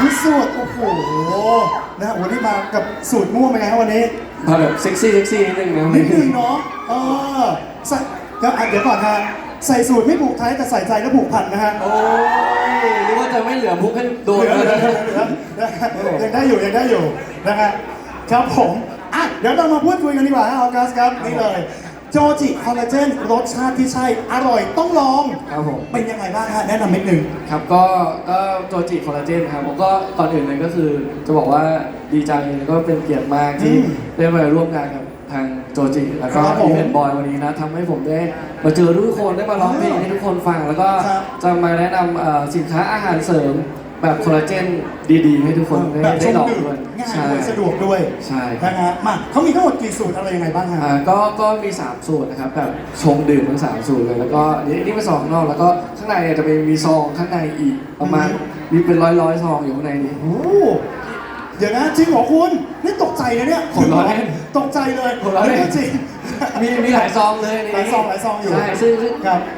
ที่สุดโอ้โหนะฮะวันนี้มากับสูตรม่วงเป็นไงครับวันนี้มาแบบเซ็กซี่เซ็กซี่นิดนึงนะนิดนึงเนาะเออใส่เดี๋ยวอะเดี๋ยวก่อนฮะใส่สูตรไม่ผูกไทยแต่ใส่ใจแล้วผูกพันนะฮะโอ้ยนึกว่าจะไม่เหลือมุกให้โดนเหลือเลยเหลือเหลือเหลือนะฮะยังได้อยู่ยังได้อยู่นะฮะครับผมอะเดี๋ยวเรามาพูดคุยกันดีกว่าฮะออกัสครับนี่เลย โจจิคอลลาเจนรสชาติที่ใช่ อร่อยต้องลอง ครับผม เป็นยังไงบ้างฮะแนะนำนิดนึง ครับก็ก็โจจิคอลลาเจนครับผมก็ก่อนอื่นเลยก็คือจะบอกว่าดีใจแล้วก็เป็นเกียรติมากที่อืมได้มาร่วมงานกับทางโจจิแล้วก็ครับผมอีเวนต์บอยวันนี้นะทำให้ผมได้มาเจอทุกคนได้มาร้องเพลงให้ทุกคนฟัง แล้วก็ครับจะมาแนะนำเอ่อสินค้าอาหารเสริม แบบคอลลาเจนดีๆ ให้ทุกคนได้แบบชได้งลองดื่มด้วยง่ายใช่ด้วยสะดวกด้วยใช่นะฮะมาเขามีทั้งหมดกี่สูตรอะไรยังไงบ้างฮะ อ่าก็ก็มี 3 สูตรนะครับแบบชงดื่มทั้ง 3 สูตรเลย แล้วก็นี่นี่เป็นซองข้างนอกแล้วก็ข้างในเนี่ยจะเป็นมีซองข้างในอีกประมาณอืม มีเป็นร้อยร้อยๆซองอยู่ข้างในนี้ โอ้เดี๋ยวนะจริงเหรอคุณนี่ตกใจนะเนี่ยผมล้อเล่นตกใจเลยผมล้อเล่นจริง มีมีหลายซองเลยในนี้หลายซองหลายซองอยู่ใช่ซึ่งซึ่งครับ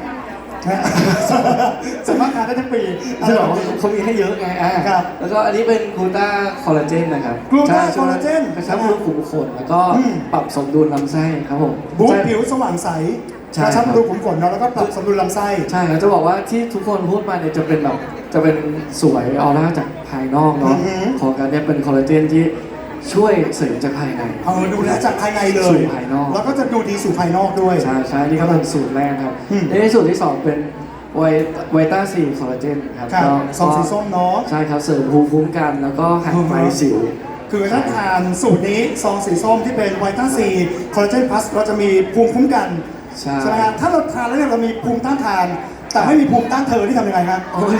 นะ สามารถทานได้ทั้งปีอซึ่งร่อยเขามีให้เยอะไงอ่าครับ แล้วก็อันนี้เป็นกลูต้าคอลลาเจนนะครับกลูต้าใช่ช่วยคอลลาเจนกระชับรูขุมขนแล้วก็อืมปรับสมดุลลำไส้ครับผมบูสใช่ต์ผิวสว่างใสใช่กระชับครับรูขุมขนเนาะแล้วก็ปรับสมดุลลำไส้ใช่แล้วจะบอกว่าที่ทุกคนพูดมาเนี่ยจะเป็นแบบจะเป็นสวยออร่าจากภายนอกเนาะอือหือของการเนี่ยเป็นคอลลาเจนที่ ช่วยเสริมจากภายใน เออดูแลจากภายในเลสู่ยภายนอก แล้วก็จะดูดีสู่ภายนอกด้วย ใช่ใช่นี่ก็เป็นสูตรแรกครับอืม ในสูตรที่สองเป็นไวไวต้าซีคอลลาเจนครับครับก็ซองสีส้มเนาะ ใช่ครับเสริมภูมิคุ้มกันแล้วก็หักไฟสิว คือถ้าทานสูตรนี้ซองสีส้มที่เป็นไวต้าซีคอลลาเจนพลัสเราจะมีภูมิคุ้มกันใช่ใช่ไหมฮะถ้าเราทานแล้วเนี่ยเรามีภูมิต้านทาน แต่ไม่มีภูมิต้านเธอที่ทำยังไงฮะ โอ้ย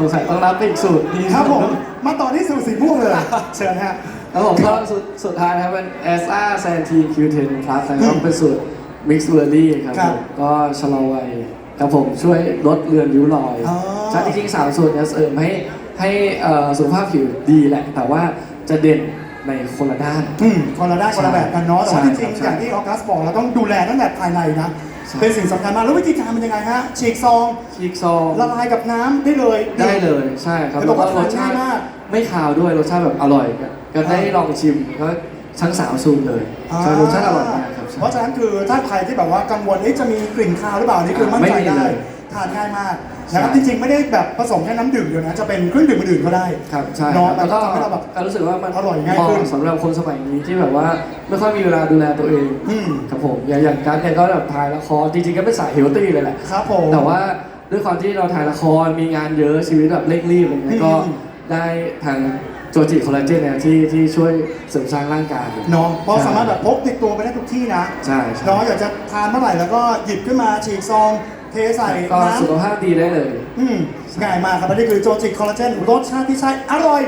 สงสัยต้องรับไปอีกสูตรนี้ครับผม มาต่อที่สูตรสีม่วงเลย เชิญฮะ แล้วผมก็สุดสุดท้ายนะครับเป็น s r s a n t Q10 Plus นะครับเป็นสูตร Mix b e r r y ครับครัผบมก็ชะลอวัยครับผมช่วยลดเลือนริ้วรอยอ๋อ ใช่จริงๆสามสูตรเนี่ยเสริมให้ให้เอ่อสุขภาพผิวดีแหละ แต่ว่าจะเด่นในคนละด้าน อืมคนละด้านคนละแบบกันเนาะแต่ว่าใช่จริงครับๆอย่างที่ออกัสบอกเราต้องดูแลตั้งแต่ภายในนะใช่ เป็นสิ่งสำคัญมาก แล้ววิธีการมันยังไงฮะ ฉีกซองชีกซองละลายกับน้ำได้เลยได้เลยใช่ครับเห็นแล้วบอกก็ว่ารสชาติทานง่ายมากไม่คาวด้วยรสชาติแบบอร่อยก็ก็ได้ลองชิมก็ทั้งสามสูตรเลยใช่รสชาติอร่อยมากครับใช่เพราะฉะนั้นคือถ้าใครที่แบบว่ากังวลเอ๊ะจะมีกลิ่นคาวหรือเปล่านี่คือมั่นใจไม่มีได้เลย ทานง่ายมากนะครับใช่ จริงๆไม่ได้แบบผสมแค่น้ำดื่มเดียวนะจะเป็นเครื่องดื่มอื่นๆก็ได้ ครับใช่เนาะครับมันแล้วก็ก็ทำให้เราแบบก็รู้สึกว่ามันอร่อยง่ายเหมาะขึ้นสำหรับคนสมัยนี้ที่แบบว่าไม่ค่อยมีเวลาดูแลตัวเองอืมครับผมอย่างอย่างการเนี่ยก็แบบถ่ายละครจริงๆก็เป็นสายเฮลตี้เลยแหละ ครับผม แต่ว่าด้วยความที่เราถ่ายละครมีงานเยอะชีวิตแบบเร่งรีบอะไรเงี้ยก็อืม ได้ทางโจจิคอลลาเจนเนี่ยที่ที่ช่วยเสริมสร้างร่างกายเนาะเพราะสามารถแบบพกติดตัวไปได้ทุกที่นะ ใช่ใช่ เนาะอยากจะทานเมื่อไหร่แล้วก็หยิบขึ้นมาฉีกซอง เทใส่ก็น้ำสุขภาพดีได้เลย อืมง่ายมากครับอันนี้คือโจจิคอลลาเจนรสชาติที่ใช่อร่อย